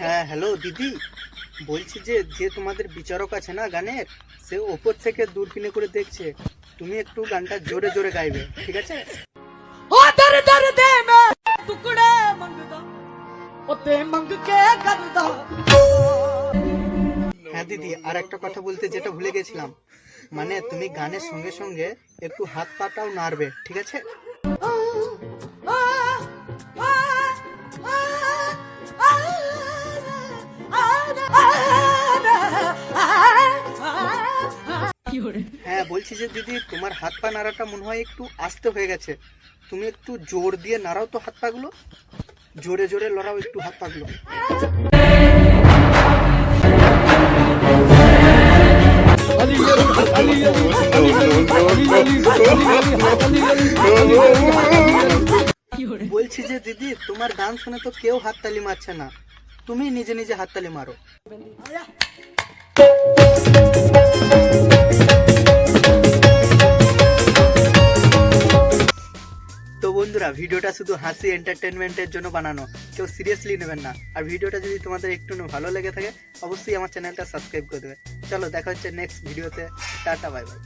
Hello দিদি বলছি যে যে তোমাদের বিচারক আছে না গানের সে ওপর থেকে দূরবীনে করে দেখছে তুমি একটু গানটা জোরে জোরে গাইবে ঠিক আছে ਓ ਦਰ ਦਰ ਦੇ ਮੈਂ ਟੁਕੜੇ ਮੰਗਦਾ ਓ ਤੇ ਮੰਗ ਕੇ ਕਰਦਾ হ্যাঁ দিদি আর একটা কথা বলতে যেটা ভুলে গেছিলাম মানে তুমি গানের সঙ্গে সঙ্গে একটু হাত পাটাও নাড়বে ঠিক আছে হ্যাঁ বলছি যে দিদি তোমার হাত পা নাড়াটা মনে হয় একটু আস্তে হয়ে গেছে, তুমি একটু জোর দিয়ে নাড়াও তো হাত পাগুলো। জোরে জোরে লড়াও একটু হাত পাগুলো। বলছি যে দিদি, তোমার গান শুনে তো কেউ হাততালি মারছে না। তুমি নিজে নিজে হাততালি মারো। বন্ধুরা, ভিডিওটা শুধু হাসি এন্টারটেনমেন্টের জন্য বানানো। কেউ সিরিয়াসলি নেবেন না। আর ভিডিওটা যদি তোমাদের একটু ভালো লেগে থাকে, অবশ্যই আমার চ্যানেলটা সাবস্ক্রাইব করে দেবে। চলো, দেখা হচ্ছে নেক্সট ভিডিওতে টাটা বাই বাই